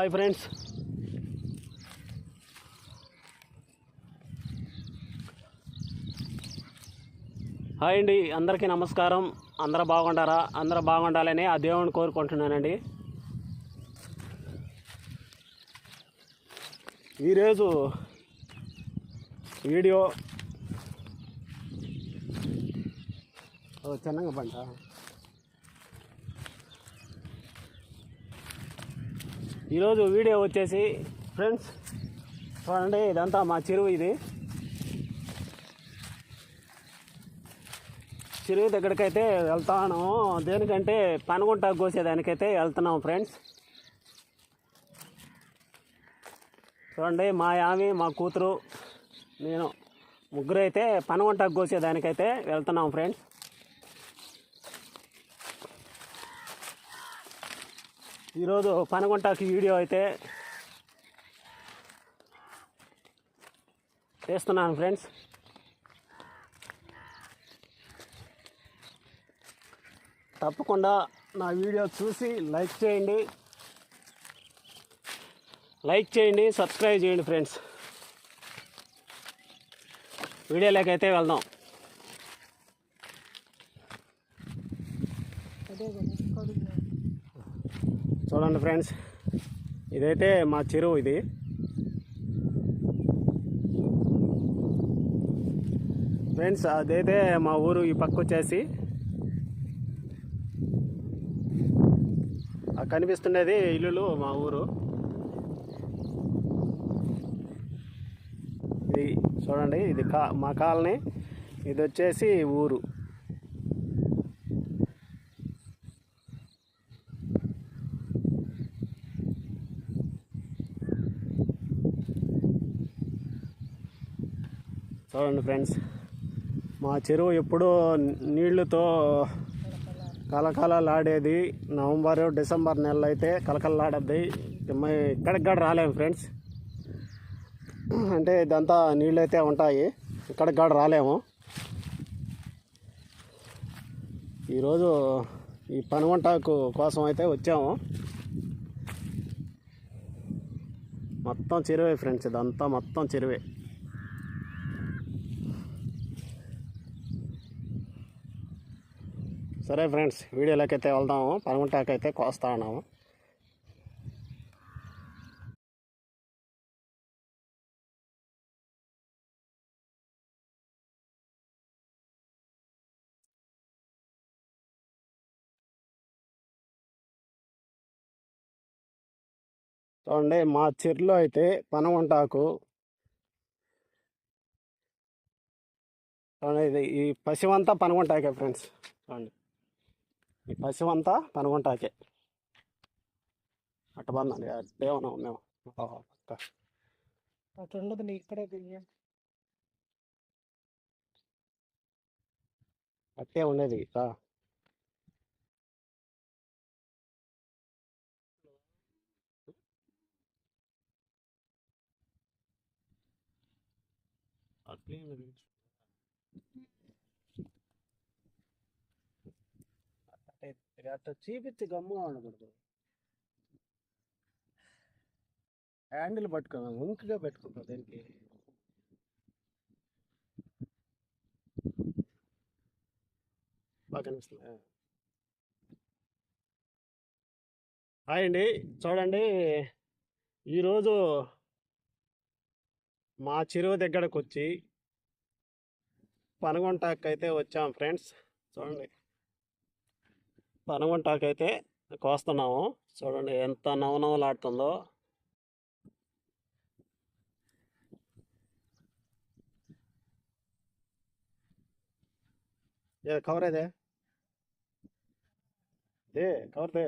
Hi friends hi అండి అందరికీ నమస్కారం. అందరూ బాగుండారా? అందరూ బాగుండాలని ఆ దేవుని కోరుకుంటున్నానండి. ఈరోజు వీడియో చిన్నగా పంట. ఈరోజు వీడియో వచ్చేసి ఫ్రెండ్స్ చూడండి ఇదంతా మా చెరువు ఇది. చెరువు దగ్గరకైతే వెళ్తాను. దేనికంటే పనగుంట కోసేదానికైతే వెళ్తున్నాం ఫ్రెండ్స్. చూడండి మా ఆమె మా కూతురు నేను ముగ్గురు అయితే పనగుంట కోసేదానికైతే వెళ్తున్నాం ఫ్రెండ్స్. ఈరోజు పనగుంటకి వీడియో అయితే చేస్తున్నాను ఫ్రెండ్స్. తప్పకుండా నా వీడియో చూసి లైక్ చేయండి. లైక్ చేయండి సబ్స్క్రైబ్ చేయండి ఫ్రెండ్స్. వీడియోలోకి అయితే వెళ్దాం. చూడండి ఫ్రెండ్స్. ఇదైతే మా చెరువు ఇది. ఫ్రెండ్స్ అదైతే మా ఊరు ఈ పక్క వచ్చేసి ఆ కనిపిస్తుండేది ఇల్లులు మా ఊరు. ఇది చూడండి ఇది కా మా కాలనీ. ఇది వచ్చేసి ఊరు. చూడండి ఫ్రెండ్స్. మా చెరువు ఎప్పుడూ నీళ్ళతో కలకలలాడేది. నవంబర్ డిసెంబర్ నెలలో అయితే కలకలలాడద్ది ఇక్కడికి కూడా రాలేము ఫ్రెండ్స్. అంటే ఇదంతా నీళ్ళు అయితే ఉంటాయి. ఇక్కడికి కూడా రాలేము. ఈరోజు ఈ పనువంటకు కోసం అయితే వచ్చాము. మొత్తం చెరువే ఫ్రెండ్స్. ఇదంతా మొత్తం చెరువే. సరే ఫ్రెండ్స్ వీడియోలోకి అయితే వెళ్దాము. పనుగుంటాకి కోస్తా ఉన్నాము. చూడండి మా చెరులో అయితే పనగుంటాకు చూడండి ఇది ఈ పసివంతా పనగుంటాకే ఫ్రెండ్స్. చూడండి. ఈ పశువంతా పనుగుంటాకే. అట్ట బందాలి అట్టేమన్నా మేము. అటు ఉండదు నీ ఇక్కడే దియ్య అట్టే ఉండేది రా. అట్లే అట్లా చూపించి గమ్ముగా ఉండకూడదు హ్యాండిల్ పట్టుకో వంకగా పెట్టుకుంటా దీనికి. బాగా కనిపిస్తుంది. హాయ్ అండి చూడండి. ఈరోజు మా చెరువు దగ్గరకు వచ్చి పనగొంటాకు అయితే వచ్చాం ఫ్రెండ్స్. చూడండి. పనగొంటాకు అయితే కోస్తున్నాము. చూడండి ఎంత నవనవలాడుతుందో. ఏ కవర్ అదే దే? కవర్ దే.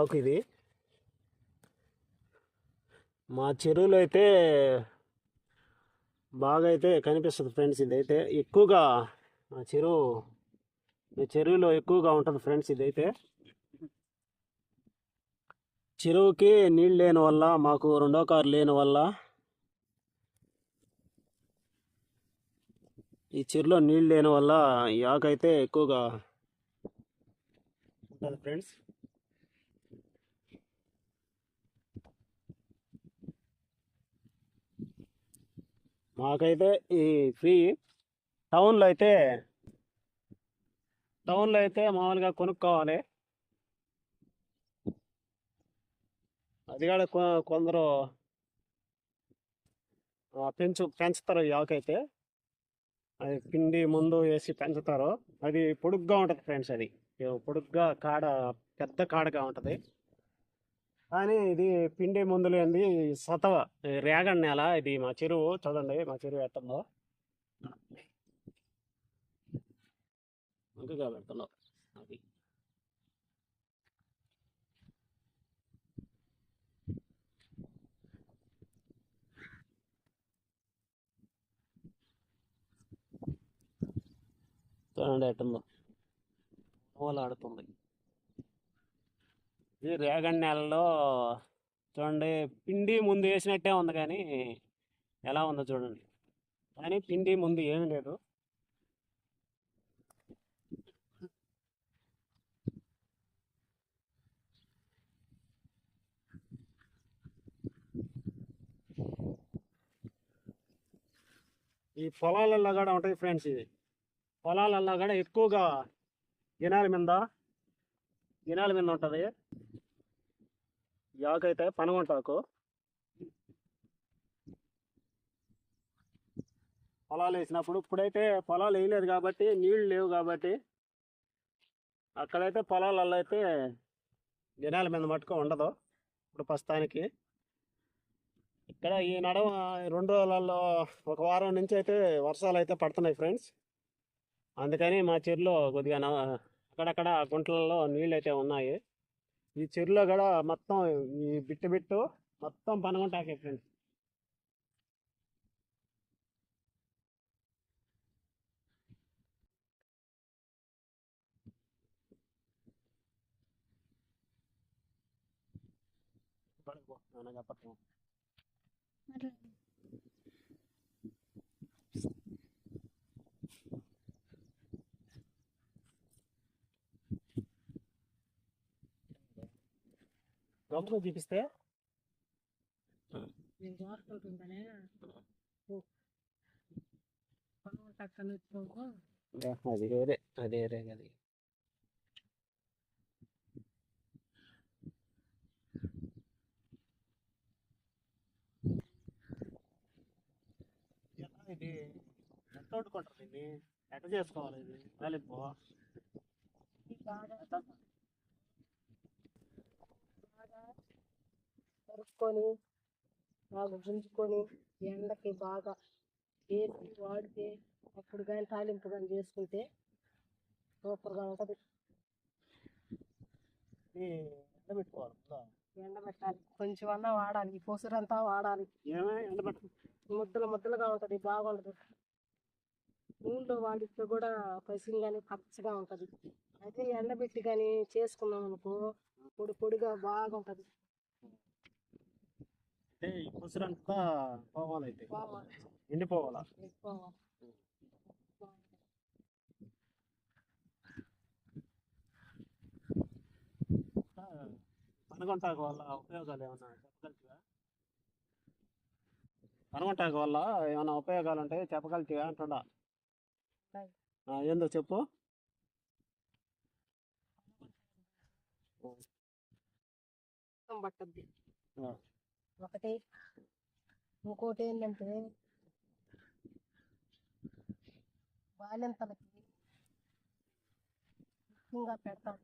ఆకు ఇది మా చెరువులో అయితే బాగా అయితే కనిపిస్తుంది ఫ్రెండ్స్ ఇదైతే. ఎక్కువగా మా చెరువు ఈ చెరువులో ఎక్కువగా ఉంటుంది ఫ్రెండ్స్ ఇదైతే. చెరువుకి నీళ్ళు లేని వల్ల మాకు రెండో కారు లేని వల్ల ఈ చెరువులో నీళ్ళు లేని వల్ల ఈ ఆకు అయితే ఎక్కువగా ఉంటుంది ఫ్రెండ్స్. మాకైతే ఈ ఫ్రీ టౌన్లో అయితే టౌన్లో అయితే మామూలుగా కొనుక్కోవాలి. అది కూడా కొ- కొందరు పెంచు పెంచుతారు ఈ ఆకైతే అది పిండి ముందు వేసి పెంచుతారు. అది పొడుగ్గా ఉంటుంది ఫ్రెండ్స్ అది. పొడుగ్గా కాడ పెద్ద కాడగా ఉంటుంది. కానీ ఇది పిండి ముందు సతవ ఈ రేగడి నేల ఇది మా చెరువు. చూడండి మా చెరువు ఎట్టుందో. ఇంకగా పెడుతున్నావు. అది. చూడండి ఎట్టుందో. ఆడుతుంది ఇది రేగడి నెలలో చూడండి పిండి ముందు వేసినట్టే ఉంది కానీ ఎలా ఉందో చూడండి. కానీ పిండి ముందు ఏమీ లేదు. ఈ పొలాలలో కూడా ఉంటాయి ఫ్రెండ్స్ ఇది పొలాలలో కూడా ఎక్కువగా గినాల మీద గినాల మీద ఉంటుంది. యాకైతే పనగొంటాకు. పొలాలు వేసినప్పుడు ఇప్పుడైతే పొలాలు వేయలేదు కాబట్టి నీళ్ళు లేవు కాబట్టి అక్కడైతే పొలాలలో అయితే జనాల మీద మట్టుకు ఉండదు ఇప్పుడు ప్రస్తుతానికి. ఇక్కడ ఈ నడవ రెండు రోజులలో ఒక వారం నుంచి అయితే వర్షాలు అయితే పడుతున్నాయి ఫ్రెండ్స్. అందుకని మా చెరులో కొద్దిగా అక్కడక్కడ గుంటలలో నీళ్ళు అయితే ఉన్నాయి. ఈ చెరులో కూడా మొత్తం ఈ బిట్టు బిట్టు మొత్తం పనగుంటాకే ఫ్రెండ్స్. చెప్పట్లేదు. గమ్ముగా చూపిస్తే? అది వేరే అది వేరే అది ఇది ఎంత వండుకుంటారు దీన్ని? ఎట్ట చేసుకోవాలి ఇది? తాలింపు బాగా బాగా కరుక్కొని బాగా గుంజుకొని ఎండకి బాగా వేసి వాడితే అప్పుడు కానీ తాలింపు కానీ చేసుకుంటే సూపర్గా ఉంటుంది? ఎండబెట్టాలి. కొంచెం అన్నా వాడాలి. ఈ పొసురంతా వాడాలి. ముద్దలు ముద్దలుగా ఉంటుంది. బాగుండదు. నూనెలో వాడితే కూడా పసిగానే పచ్చగా ఉంటుంది. అదే ఎండబెట్టి కానీ చేసుకున్నాం అనుకో పొడి పొడిగా బాగుంటుంది. అంటే ఈ పుసురంతా పోవాలి. అయితే బాగుంది ఎండిపోవాలా పనగొంటాకు వల్ల ఉపయోగాలు ఏమన్నా చెప్పగలుగుతావా? పనగొంటాకు వల్ల ఏమైనా ఉపయోగాలు ఉంటాయి ఉంటాయి. ఆ, ఏందో చెప్పు. పట్టుద్ది. ఒకటి. ఇంకోటి ఏంటంటే బాలింతలకి ముఖ్యంగా పెడతాం.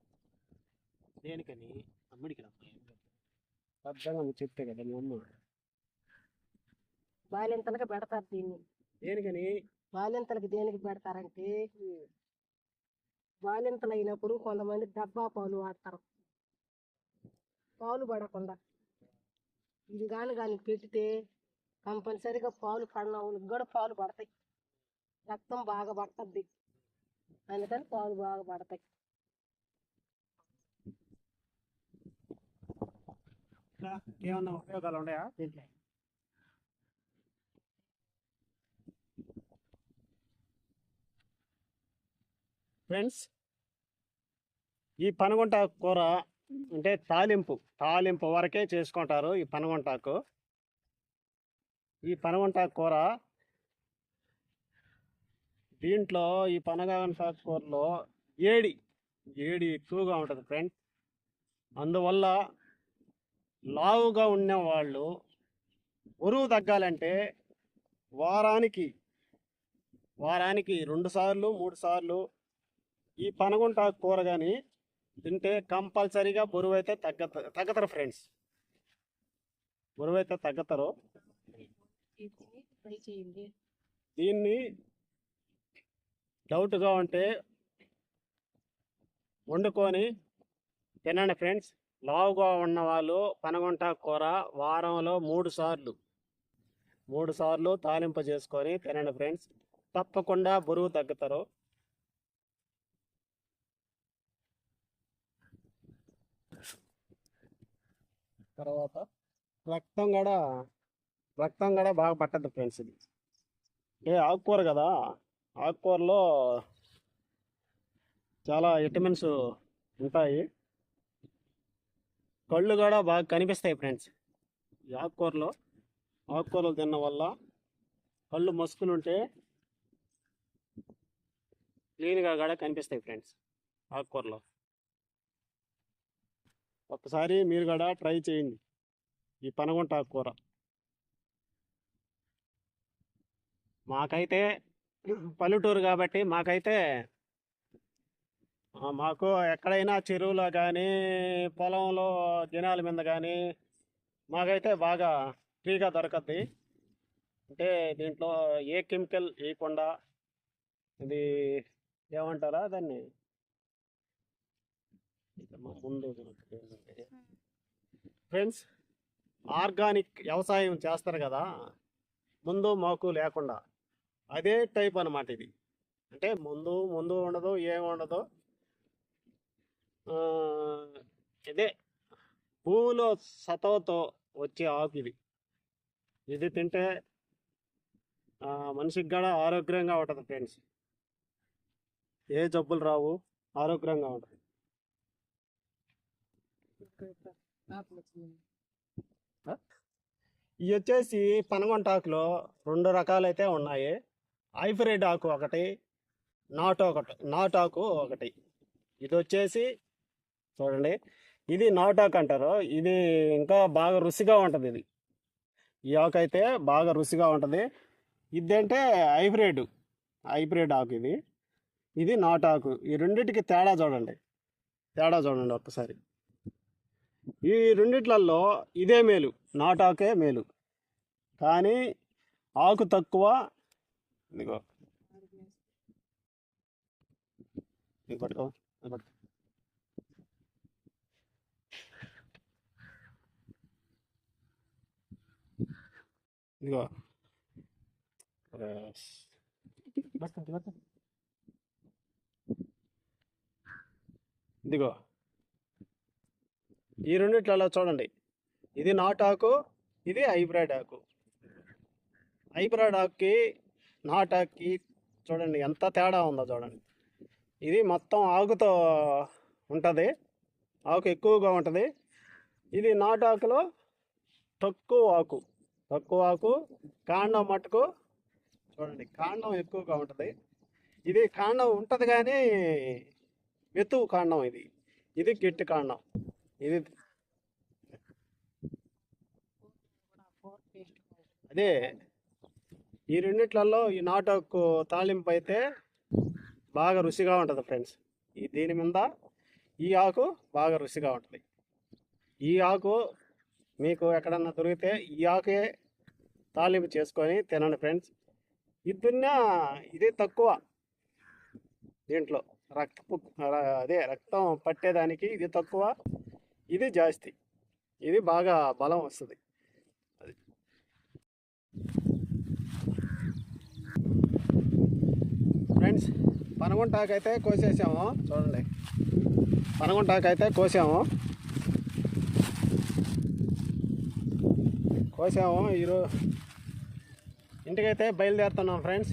దేనికని? అమ్మడికి నువ్వు చెప్తే కదా మీ అమ్మ. బాలింతలకి పెడతారు దీన్ని. దేనికని? బాలింతలకి దేనికి పెడతారంటే బాలింతలు అయినప్పుడు కొంతమంది డబ్బా పాలు వాడతారు. పాలు పడకుండా. ఇది కానీ కానీ పెడితే కంపల్సరిగా పాలు పడిన వాళ్ళకి కూడా పాలు పడతాయి. రక్తం బాగా పడుతుంది. అందుకని పాలు బాగా పడతాయి. ఏమన్నా ఉపయోగాలు ఉన్నాయా? దీంట్లో. ఫ్రెండ్స్ ఈ పనగొంట కూర అంటే తాలింపు తాలింపు వరకే చేసుకుంటారు ఈ పనవంటాకు. ఈ పనవంటాకు కూర దీంట్లో ఈ పనగొంటాకు కూరలో ఏడి ఏడి ఎక్కువగా ఉంటుంది ఫ్రెండ్స్ అందువల్ల లావుగా ఉన్న వాళ్ళు బరువు తగ్గాలంటే వారానికి వారానికి రెండు సార్లు మూడు సార్లు ఈ పనగుంట కూర కానీ తింటే కంపల్సరీగా బరువు అయితే తగ్గత తగ్గతారు ఫ్రెండ్స్. బరువు అయితే తగ్గతారు దీన్ని డౌట్గా ఉంటే వండుకొని తినండి ఫ్రెండ్స్. లావుగా ఉన్న వాళ్ళు పనగుంట కూర వారంలో మూడు సార్లు. మూడు సార్లు తాలింపు చేసుకొని తినండి ఫ్రెండ్స్. తప్పకుండా బరువు తగ్గుతారు. తర్వాత రక్తం కూడా రక్తం కూడా బాగా పట్టద్దు ఫ్రెండ్స్ ఇది. ఏ ఆకుకూర కదా ఆకుకూరలో చాలా విటమిన్స్ ఉంటాయి. కళ్ళు కూడా బాగా కనిపిస్తాయి ఫ్రెండ్స్ ఈ ఆకుకూరలో. ఆకుకూరలు తినడం వల్ల కళ్ళు మసుకులుంటే క్లీన్గా కూడా కనిపిస్తాయి ఫ్రెండ్స్ ఆకుకూరలో. ఒకసారి మీరు కూడా ట్రై చేయండి. ఈ పనగుంట కూర. మాకైతే పల్లెటూరు కాబట్టి మాకైతే మాకు ఎక్కడైనా చెరువులో కానీ పొలంలో దినాల మీద కానీ మాకైతే బాగా ఫ్రీగా దొరకద్ది. అంటే దీంట్లో ఏ కెమికల్ వేయకుండా ఇది ఏమంటారా దాన్ని? ఫ్రెండ్స్ ఆర్గానిక్ వ్యవసాయం చేస్తారు కదా ముందు మాకు లేకుండా. అదే టైప్ అన్నమాట ఇది. అంటే ముందు ముందు ఉండదు ఏం ఉండదు. ఇదే భూమిలో సతవతో వచ్చే ఆకు ఇది. ఇది తింటే మనిషికి కూడా ఆరోగ్యంగా ఉంటుంది ఫ్రెండ్స్ ఏ జబ్బులు రావు ఆరోగ్యంగా ఉంటుంది. ఇవి వచ్చేసి పనగొంటాకులో రెండు రకాలైతే ఉన్నాయి. హైబ్రిడ్ ఆకు ఒకటి నాటు ఒకటి నాటాకు ఒకటి. ఇది వచ్చేసి చూడండి ఇది నాటాకు అంటారు. ఇది ఇంకా బాగా రుచిగా ఉంటుంది ఇది. ఈ ఆకు అయితే బాగా రుచిగా ఉంటుంది. ఇదేంటే హైబ్రిడ్ హైబ్రిడ్ ఆకు ఇది. ఇది నాటాకు ఈ రెండింటికి తేడా చూడండి. తేడా చూడండి ఒక్కసారి. ఈ రెండిట్లలో ఇదే మేలు నాటాకే మేలు. కానీ ఆకు తక్కువ ఇదిగో. పట్టుకో పట్టుకో. ఇదిగో. ఇదిగో. ఈ రెండిట్లలో చూడండి. ఇది నాటాకు ఇది హైబ్రిడ్ ఆకు. హైబ్రిడ్ ఆకుకి నాటాకి చూడండి ఎంత తేడా ఉందో చూడండి. ఇది మొత్తం ఆకుతో ఉంటుంది. ఆకు ఎక్కువగా ఉంటుంది. ఇది నాటాకులో తక్కువ ఆకు తక్కువ ఆకు కాండం మట్టుకు చూడండి కాండం ఎక్కువగా ఉంటుంది. ఇది కాండం ఉంటుంది కానీ వెతువు కాండం ఇది. ఇది గట్టి కాండం. ఇది అదే ఈ రెండిట్లలో ఈ నాటాకు తాలింపు అయితే బాగా రుచిగా ఉంటుంది ఫ్రెండ్స్. ఈ దీని మీద ఈ ఆకు బాగా రుచిగా ఉంటుంది. ఈ ఆకు మీకు ఎక్కడన్నా దొరికితే ఈ ఆకే తాలింపు చేసుకొని తినండి ఫ్రెండ్స్. ఇది దున్నా ఇది తక్కువ దీంట్లో రక్తపు అదే రక్తం పట్టేదానికి ఇది తక్కువ. ఇది జాస్తి. ఇది బాగా బలం వస్తుంది. అది. ఫ్రెండ్స్ పనగుంటాకైతే కోసేసాము. చూడండి. పనగుంటాకైతే కోసాము. కోసాము. ఈరోజు ఇంటికైతే బయలుదేరుతున్నాం ఫ్రెండ్స్.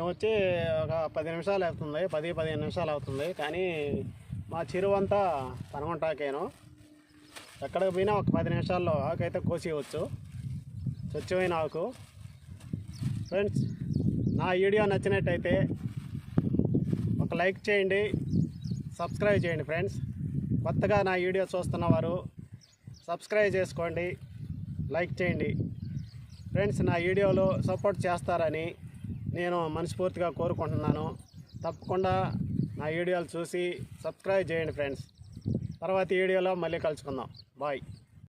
మేము వచ్చి ఒక పది నిమిషాలు అవుతుంది. పది పదిహేను నిమిషాలు అవుతుంది. కానీ మా చెరువు అంతా పనగుంటాకేను ఎక్కడికి పోయినా ఒక పది నిమిషాల్లో ఆకైతే కోసేయవచ్చు స్వచ్ఛమైన ఆకు. ఫ్రెండ్స్ నా వీడియో నచ్చినట్టయితే ఒక లైక్ చేయండి సబ్స్క్రైబ్ చేయండి ఫ్రెండ్స్. కొత్తగా నా వీడియో చూస్తున్న వారు సబ్స్క్రైబ్ చేసుకోండి లైక్ చేయండి. ఫ్రెండ్స్ నా వీడియోలో సపోర్ట్ చేస్తారని నేను మనస్ఫూర్తిగా కోరుకుంటున్నాను. తప్పకుండా నా వీడియోలు చూసి సబ్స్క్రైబ్ చేయండి ఫ్రెండ్స్. తర్వాత వీడియోలో మళ్ళీ కలుసుకుందాం. బాయ్.